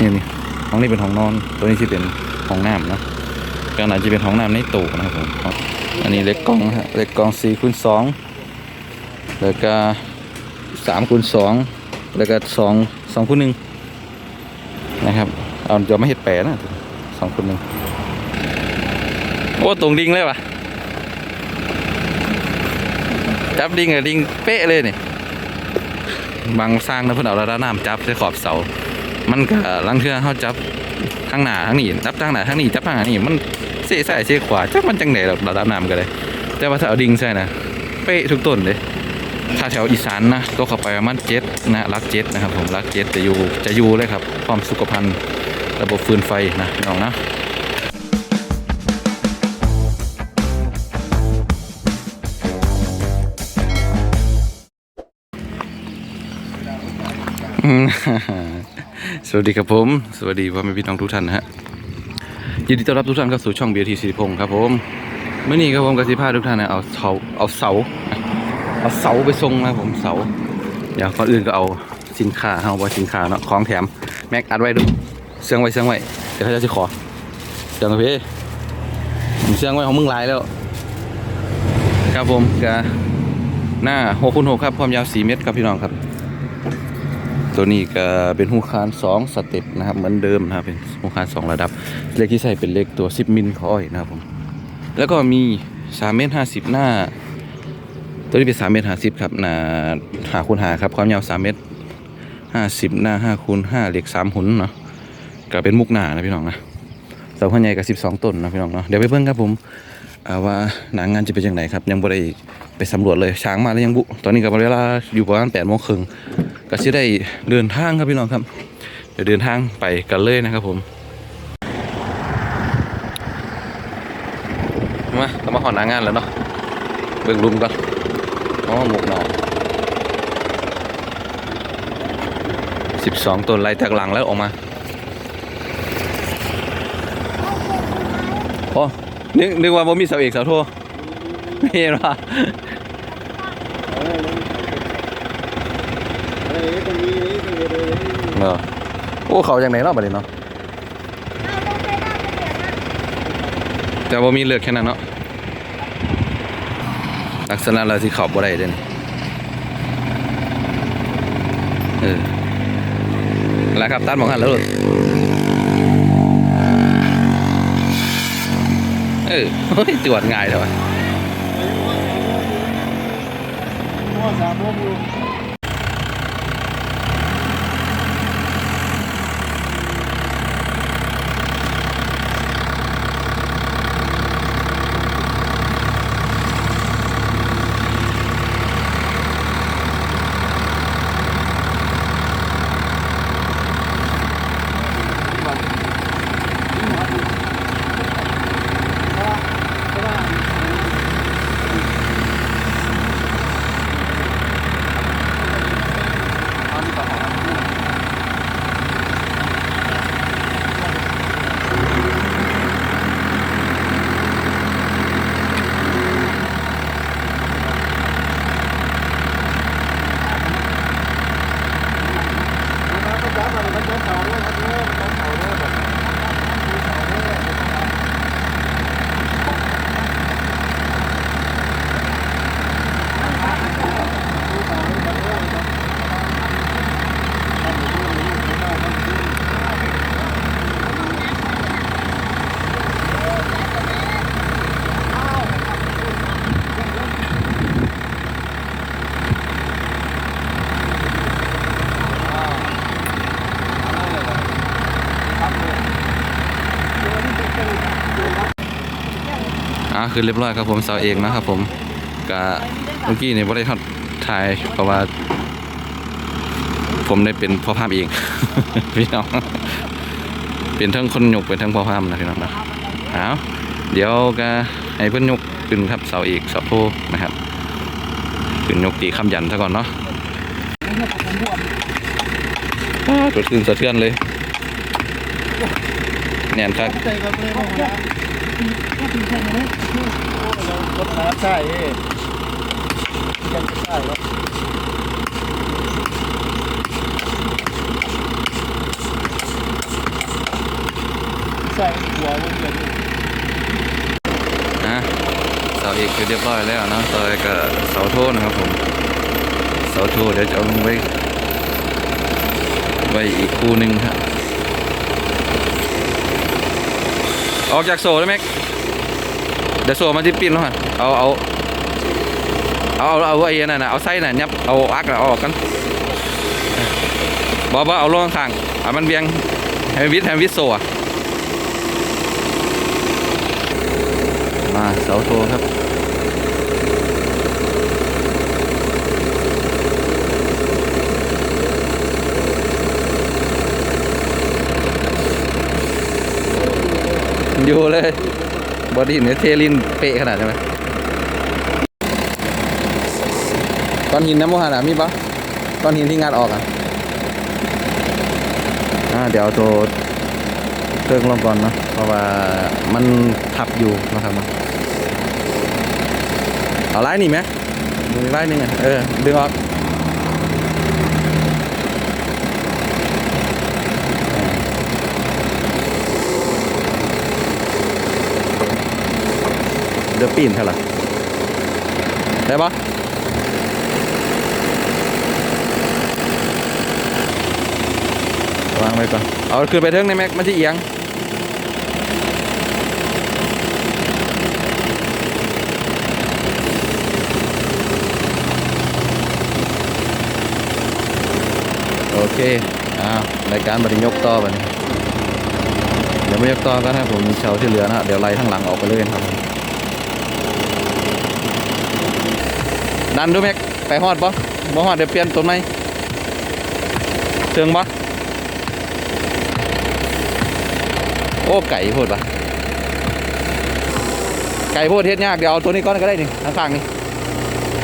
นี่นี่ห้องนี้เป็นห้องนอน ตัวนี้ที่เป็นห้องน้ำเนาะก็น่าจะเป็นห้องน้ำในตู้นะครับผมอันนี้เล็กกล้องฮะเล็กกล้องสี่คูณสองแล้วก็สามคูณสองแล้วก็สองสองคูณหนึ่งนะครับเอาจะไม่เห็ดแปรนะสองคูณหนึ่งโอ้ตรงดิ่งเลยวะจับดิ่งอะดิ่งเป๊ะเลยนี่บางสร้างนะเพื่อนเอาระดับน้ำจับใส่ขอบเสา มันก็ลังเทือเขาจับข้างหน้าข้างนี้จับข้างหน้าข้างนี้จับข้างหน้านี่มันเสียซ้ายเสียขวาจับมันจังไหนระดับน้ำก็เลยแต่ว่าถ้าเอาดิ่งใส่นะเป๊ะทุกต้นเลยถ้าแถวอีสานนะตัวเข้าไปประมาณเจ็ดนะรักเจ็ดนะครับผมรักเจ็ดจะอยู่จะอยู่เลยครับความสุขภัณฑ์ระบบฟืนไฟนะน้องนะอืม สวัสดีครับผม สวัสดีพ่อแม่พี่น้องทุกท่านนะฮะยินดีต้อนรับทุกท่านเข้าสู่ช่องเบียร์ทีสิริพงศ์ครับผมเมื่อนี้ครับผมกสิพาทุกท่านนะเอาเสาเอาเสาเอาเสาไปส่งนะผมเสาเดี๋ยวก่อนอื่นก็เอาสินค้าเอาไว้สินค้าเนาะของแถมแม็กอัดไว้ดูเสื่องไว้เสื่องไว้เดี๋ยวเขาจะขอเสื่องพี่ผมเสื่องไว้ของมึงหลายแล้ว ครับผมกะหน้า6คูณ6ครับความยาว4เมตรครับพี่น้องครับ ตัวนี้ก็เป็นหูคาน2สเต็ปนะครับเหมือนเดิมนะครับเป็นหูคาน2ระดับ เลขที่ใส่เป็นเลขตัว 10 มิลของอ้อยนะครับผมแล้วก็มี3เมตร50 หน้า ตัวนี้เป็น3เมตร50ครับหน้าหาคูณหาครับความยาว3เมตร50 หน้า5คูณ5เลข3หุ่นเนาะก็เป็นมุกหน้านะพี่น้องนะเสาพันใหญ่กับ 12 ต้นนะพี่น้องเนาะเดี๋ยวไปเบิ่งครับผมว่าหนางงานจะเป็นยังไงครับ ยังบ่ได้ไปสำรวจเลยช้างมาแล้วยังบุ ตอนนี้ก็เวลาอยู่ประมาณ8โมงครึ่ง ก็จะได้เดินทางครับพี่น้องครับ เดี๋ยวเดินทางไปกันเลยนะครับผม มาเรามาหอนหางานแล้วเนาะเบิ่งรุมก่อนอ๋อหมกหนอสิบสองต้นไล่จากหลังแล้วออกมาโอ้นึกนึกว่าบ่มีเสาเอกเสาโทไม่เห็นว่า เออโอ้เขาจากไหนเนาะบัดนี้เนาะแต่ว่ามีเลือกแค่นั้นเนาะลักษณะเราที่เขาบ่ได้เด้นเออแล้วครับตัดหมองหันแล้วลูกเออตรวจง่ายเถอะวะ คือเรียบร้อยครับผมเสาเอกนะครับผมกะเมื่อกี้เนี่ยบ่ได้ทอดถ่ายเพราะว่า ผมได้เป็นพ่อภาพเองพี่น้องเป็นทั้งคนยกเป็นทั้งพ่อภาพนะพี่น้องนะเอาเดี๋ยวก็ให้เพื่อนยกขึ้นครับเสาเอกเสาโทนะครับขึ้นยกตีคำยันซะก่อนเนาะตัวขึ้นสะเทือนเลยแน่นครับ ใช่ยังใช่ครับอใส่หัวมันเกิดนะเสาเอกคือเรียบร้อยแล้วเนาะต่อไปก็เสาโทนะครับผมเสาโทเดี๋ยวจะเอาลงไว้ไว้อีกคู่หนึ่งครับ ออกจากโซ่ได้ไหมเดี๋ยวโซ่มันจะปิ้นแล้วฮะเอาเอาเอาเอาเอาไอ้นั่นน่ะเอาไส้น่ะยับเอาอักน่ะเอาออกกันบอกว่าเอาลงข้างๆเอามันเบียงแฮมวิทแฮมวิทโซ่มาเสาโทครับ อยู่เลยบอดี้เนี่ยเทลินเปะขนาดใช่ไหมก้อนหินน้ำมูหานอะมีปะก้อนหินที่งัดออกอะอ่าเดี๋ยวเอาตัวเครื่องลงก่อนเนาะเพราะว่ามันทับอยู่นะครับเนาเอาไล่นี่ไหมดูไล่หนึ่งอะเออดึงออก เดี๋ยวปีนเท่าไหร่ได้ปะวางไว้ก่อน เอาขึ้นไปเทิงในแม็กมันจะเอียงโอเค อ้าวรายการบริยกต่อไปเดี๋ยวไม่ยกต่อก็นะผมมีเชาที่เหลือนะเดี๋ยวไล่ข้างหลังออกไปเลยครับ ดันดูแม็กไปฮอดปะบ่ฮอดเดี๋ยวเปลี่ยนต้นไม้เชิงปะโอ้ไก่โพดปะไก่โพดเฮ็ดยากเดี๋ยวเอาตัวนี้ก้อนก็ได้นี่ข้างๆนี่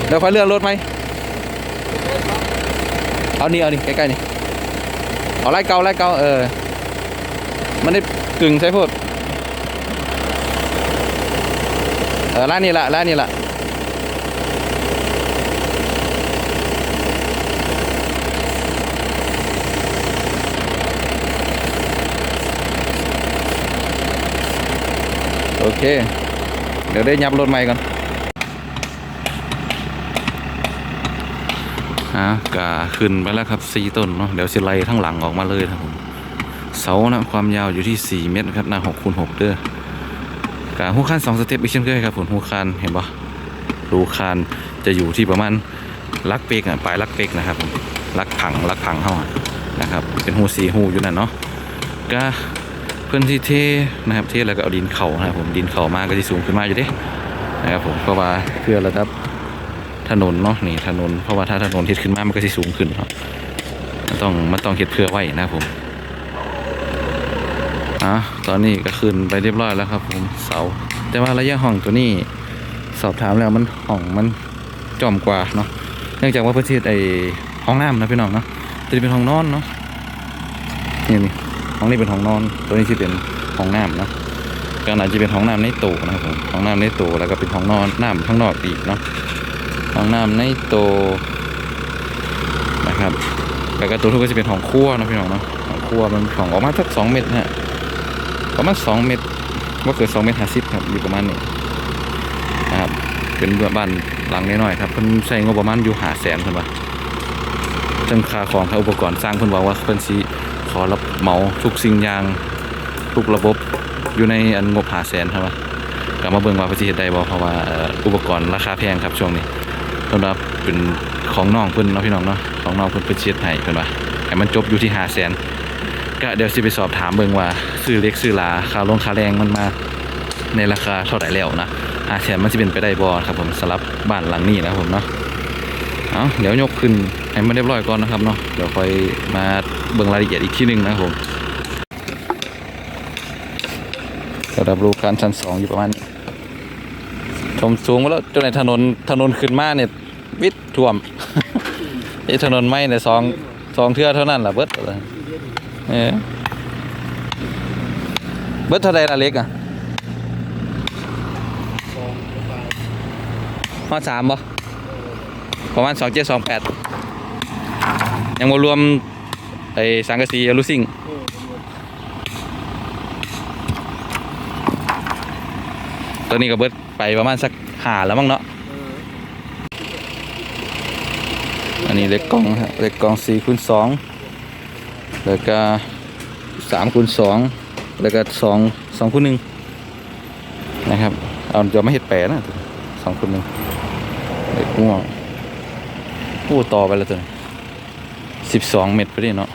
เดี๋ยวค่อยเลื่อนรถไหมเอานี่เอานี่ใกล้ๆนี่เอาไล่เกาไล่เกาเออมันได้กึ่งใช่โพดเออร้านนี้ละร้านนี้ละ เค เดี๋ยวได้ยับรถใหม่ก่อนอะกาขึ้นไปแล้วครับสี่ต้นเนาะเดี๋ยวสิไล่ทั้งหลังออกมาเลยครับผมเสานะความยาวอยู่ที่ 4 เมตรนะครับหน้า6คูณ6เด้อกาหูคาน2สเต็ปอีกเช่นเคยครับผมหูคานเห็นปะรูคานจะอยู่ที่ประมาณลักเปกอะปลายลักเปกนะครับผมลักผังลักผังเฮานะครับ เป็นหูสีหูอยู่นั่นเนาะก็ พื่อนที่เทนะครับเทแล้วก็เอาดินเข่านะครับผมดินเข่ามากก็จะสูงขึ้นมาอยู่ดินะครับผมเพราะว่าเพื่อระดับถนนเนาะนี่ถนนเพราะว่าถ้าถนนเทขึ้นมามันก็จะสูงขึ้นเนาะมันต้องมันต้องเฮ็ดเพื่อไว้นะผมอะตอนนี้ก็ขึ้นไปเรียบร้อยแล้วครับ ผมเสา แต่ว่าระยะห้องตัวนี้สอบถามแล้วมันห้องมันจอมกว่าเนาะเนื่องจากว่าพื่อนที่ไอห้องน้ำนะพี่น้องเนาะจะเป็นห้องนอนเนาะนี่นี่ ห้องนี้เป็นห้องนอน ตัวนี้ที่เป็นห้องน้ำเนาะก็อาจจะเป็นห้องน้ำในตู้นะครับผมห้องน้ำในตู้แล้วก็เป็นห้องนอนน้ำข้างนอกอีกเนาะห้องน้ำในตู้นะครับแล้วก็ตัวทุกก็จะเป็นห้องครัวนะพี่น้องเนาะห้องครัวมันของออกมาสักสองเมตรฮะประมาณสองเมตรว่าเกิดสองเมตรห้าสิบครับอยู่ประมาณนี้นะครับเป็นบ้านหลังน้อยๆครับเพิ่นใช้งบประมาณอยู่หาแสนเพิ่นว่าจังค่าของค่าอุปกรณ์สร้างเพิ่นบอกว่าเพิ่นสิ ขอรับเหมาทุกสิ่งอย่างทุกระบบอยู่ในอันงบหาแสนครับว่ากลับมาเบิ่งว่าประสิทธิ์ใดบ่เพราะว่าอุปกรณ์ราคาแพงครับช่วงนี้สำหรับเป็นของน้องเพิ่นเนาะพี่น้องเนาะของน้องเพิ่นเพิ่นเชียดให้เพิ่นว่าให้มันจบอยู่ที่หาแสนก็เดี๋ยวสิไปสอบถามเบิ่งว่าซื้อเล็กซื้อหลาค่าลงค่าแรงมันมาในราคาเท่าไหร่แล้วนะหาแสนมันสิเป็นไปได้บ่ครับผมสำหรับบ้านหลังนี้นะผมเนาะ เอาเดี๋ยวยกขึ้นให้มันเรียบร้อยก่อนนะครับเนาะเดี๋ยวค่อยมาเบิ่งรายละเอียดอีกทีหนึ่งนะครับผมระดับรูคานชั้นสองอยู่ประมาณนี้ชมสูงมาแล้วจนในถนนถนนขึ้นมาเนี่ยวิดท่วมไอ้ถนนไม้เนี่ยสองสองเทื่อเท่านั้นแหละเบิดเลยเออเบิดเท่าไรละเล็กอะมาสามบ่ ประมาณสองเจ็ดสองแปดยังมารวมไอ้สังกะสีอลูซิงตัวนี้ก็เบิดไปประมาณสักหาแล้วมั้งเนาะอันนี้เล็กกล่องฮะเล็กกล่องสี่คูณสองแล้วก็สามคูณสองแล้วก็สองสองคูณหนึ่งนะครับเอาจะไม่เห็ดแปดนะสองคูณหนึ่งเล็กม่วง ผู้ต่อไปแล้วตัวนี้สิบสองเม็ดไปดิเนาะ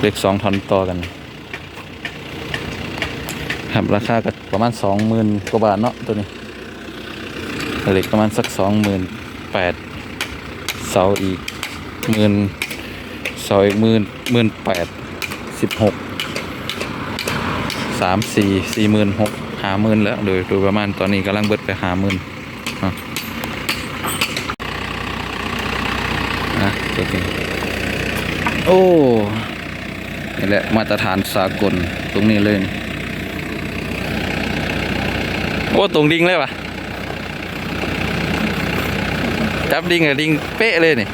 เล็กสองทอนต่อกัน ครับราคาก็ประมาณสองหมื่นกว่าบาทเนาะตัวนี้เหล็กประมาณสักสองหมื่นแปดเสาอีกหมื่นเสาอีกหมื่นหมื่นแปดสิบหกสามสี่สี่หมื่นหกหาหมื่นแล้วโดยโดยประมาณตอนนี้กำลังเบิดไปหาหมื่นอะอะ ตัวนี้โอ้นี่แหละมาตรฐานสากลตรงนี้เลยนี่โอ้ตรงดิ่งเลยวะจับดิ่งกับดิ่งเป๊ะเลยนี่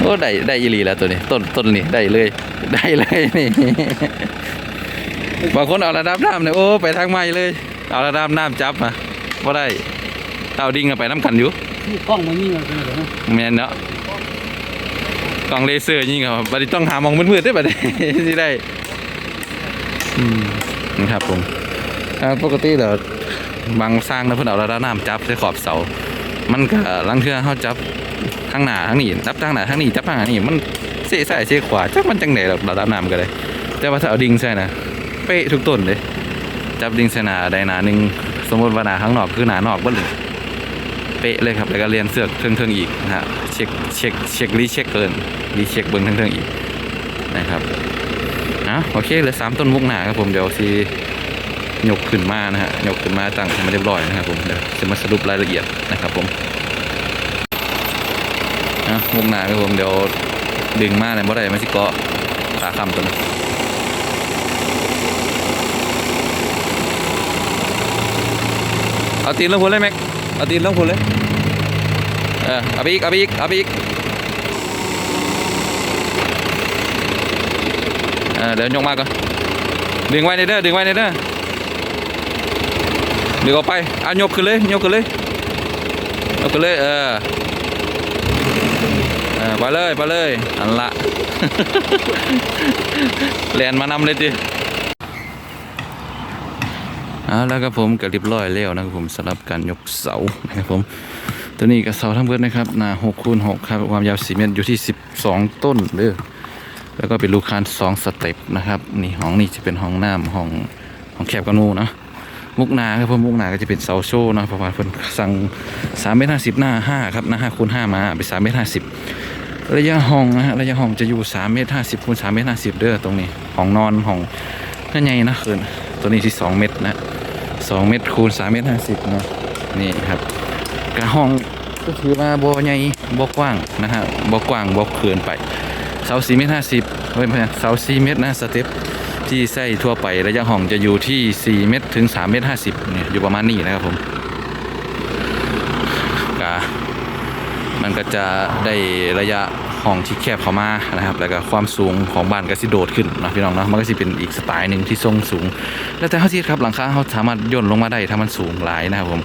โอ้ได้ได้อีหลีแล้วตัวนี้ต้นต้นนี่ได้เลย ได้เลยนี่บางคนเอาระดับน้ำเนี่ยโอ้ไปทางใหม่เลย เอาระดับน้ำจับมาว่าได้เอาดิ่งกันไปน้ำกันอยู่ กล้องมันยิ่งอะไรกันเหรอแมนเนาะกล้องเลเซอร์ยิงครับบัดนี้ต้องหามองมืดๆได้บัดนี้สิได้อืมนะครับผมปกติเดี๋ยวบางสร้างนะเพิ่อนเอาระดับน้ำจับใส่ขอบเสา มันก็ลังเทือเฮาจับข้างหน้าข้างนี้จับข้างหน้าข้างนี้จับข้างหน้านี่มันเสะใส่เสะขวาจักมันจังได๋ระดับน้ำก็ได้แต่ว่าถ้าเอาดิ่งใส่นะเป๊ะทุกต้นเลยจับดิ่งใส่หน้าใดหนาหนึ่งสมมติว่าหนาข้างนอกคือหนานอกเบิดเลย ป๊ะเลยครับ แล้วก็เรียนเสือกเทิงๆอีกนะฮะเช็คเช็คเช็ครีเช็คเกินรีเช็คเบิ้งเทิงๆอีกนะครับนะโอเคเหลือสามต้นมุกหนาครับผมเดี๋ยวซียกขึ้นมานะฮะยกขึ้นมาตั้งให้มันเรียบร้อยนะครับผมเดี๋ยวจะมาสรุปรายละเอียดนะครับผมนะมุกหนาครับผมเดี๋ยวดึงมาเนี่ยเมื่อไรมันสิเกาะขาคำตัวนี้เอาตีนลงพุ่นเลยแม็ก เอาตีนลงพุ่นเลย เออเอาไปอีก เอาไปอีก เอาไปอีกเออเดี๋ยวยกมาก่อน ดึงไว้ในเด้อ ดึงไว้ในเด้อ ดึงออกไปเอายกขึ้นเลย ยกขึ้นเลย ยกขึ้นเลย เออเออไปเลย ไปเลย อันละ แลนมานำเลยจิ เอาแล้วครับผมก็เรียบร้อยแล้วนะครับผมสำหรับการยกเสานะครับผมตัวนี้กับเสาทั้งเบิดนะครับหนา6คูณ6ครับความยาว4เมตรอยู่ที่12ต้นเด้อแล้วก็เป็นลูกคาน2สเต็ปนะครับนี่ห้องนี้จะเป็นห้องน้ำห้องห้องแคบกันหนูนะมุกนาครับผมมุกนาก็จะเป็นเสาโชว์นะเพระว่าเพิ่นสั่ง3เมตร50หน้า5ครับหน้า5คูณ5มาเป็น3เมตร50ระยะห้องนะฮะระยะห้องจะอยู่3เมตร50คูณ3เมตร50เด้อตรงนี้ห้องนอนห้องก็ใหญ่นะเกินตัวนี้ที่2เมตรนะ 2 เมตรคูณ3เมตร50เนาะนี่ครับกระห้องก็ถือว่าบ่ใหญ่บ่กว้างนะฮะบ่กว้างบ่เกินไปเสา4เมตร50เฮ้ยไม่ใช่เสา4เมตรนะสเต็ปที่ใส่ทั่วไประยะห้องจะอยู่ที่ 4 เมตรถึง 3 เมตร50เนี่ยอยู่ประมาณนี้นะครับผมกะมันก็จะได้ระยะ ห้องที่แคบเข้ามานะครับ แล้วก็ความสูงของบ้านก็สิโดดขึ้นนะพี่น้องเนาะมันก็สิเป็นอีกสไตล์หนึ่งที่ทรงสูง แล้วแต่เขาที่ครับหลังคาเขาสามารถย่นลงมาได้ถ้ามันสูงหลายนะครับผม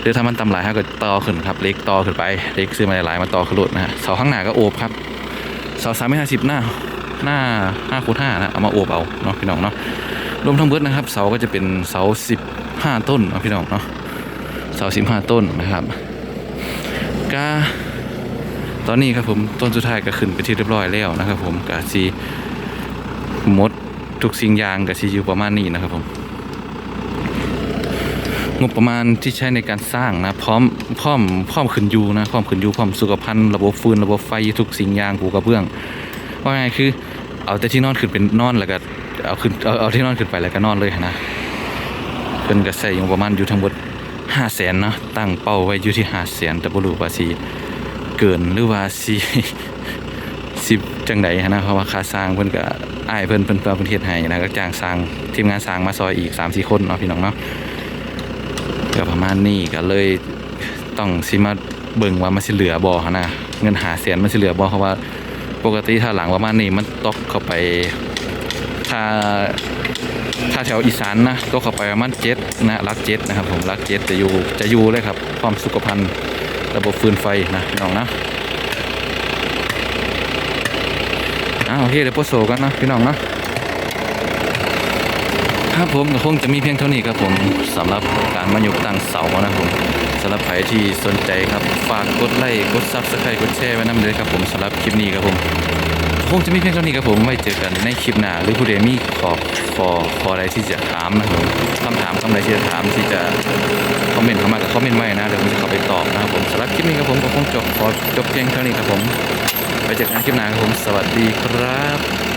หรือถ้ามันต่ำหลายเขาก็ต่อขึ้นครับเล็กต่อขึ้นไปเล็กซื้อมาหลายมาต่อขึ้นรถนะฮะเสาข้างหน้าก็โอบครับเสาสามเมตรห้าสิบหน้าหน้าห้าคูณห้านะเอามาโอบเอาเนาะพี่น้องเนาะรวมทั้งเบิดนะครับเสาก็จะเป็นเสาสิบห้าต้นเนาะพี่น้องเนาะเสาสิบห้าต้นนะครับก็ ตอนนี้ครับผมต้นสุดท้ายก็ขึ้นไปที่เรียบร้อยแล้วนะครับ ผมกาซีมดทุกสิ่งอย่างกับซีอยู่ประมาณนี้นะครับ ผม งบประมาณที่ใช้ในการสร้างนะพร้อมพร้อมพร้อมขึ้นอยูนะพร้อมขึ้นอยูพร้อมสุขภัณฑ์ระบบฟืนระบบไฟทุกสิ่งอย่างปูกระเบื้อง ว่าไงคือ เอาแต่ที่นอนขึ้นเป็นนอนแล้วก็เอาขึ้นเอาเอาที่นอนขึ้นไปแล้วก็นอนเลยนะเพิ่นก็ใส่งบประมาณอยู่ทั้งหมดห้าแสนนะตั้งเป้าไว้อยู่ที่ห้าแสนแต่บ่รู้ว่าสิ เกินหรือว่าสิสิจังใดนนะเพราะว่าค่าสร้างเพิ่นก็อ้ายเพิ่นเพิ่นเพิ่นเพิ่นเฮ็ดให้นะก็จ้างสร้างทีมงานสร้างมาซอยอีก3-4คนเนาะพี่น้องเนาะก็ประมาณนี้ก็เลยต้องสิมาเบิ่งว่ามันสิเหลือบ่นนะเงินหาแสนมันสิเหลือบ่เพราะว่าปกติถ้าหลังประมาณนี้มันตกเข้าไปถ้าถ้าแถวอีสานนะก็เข้าไปประมาณเจ็ดนะรักเจ็ดนะครับผมรักเจ็ดจะอยู่จะอยู่เลยครับความสุขภัณฑ์ ระบบฟืนไฟนะพี่น้องนะอ่าโอเคเดี๋ยวโพสโซกันนะพี่น้องนะครับผมก็คงจะมีเพียงเท่านี้ครับผมสำหรับการมายกตั้งเสานะครับผมสำหรับใครที่สนใจครับฝากกดไลค์กดซับสไครต์กดแชร์ไว้น้ำเลยครับผมสำหรับคลิปนี้ครับผม คงจะมีเพียงเท่านี้ครับผมไว้เจอกันในคลิปหน้าหรือผู้ใดมีขอขอขออะไรที่จะถามนะครับผมคำถามคำใดที่จะถามที่จะคอมเมนต์เข้ามากับคอมเมนต์ไว้นะเดี๋ยวผมจะเข้าไปตอบนะครับผมสำหรับคลิปนี้ครับผมก็คงจบขอจบเพียงเท่านี้ครับผมไว้เจอกันคลิปหน้าครับผมสวัสดีครับ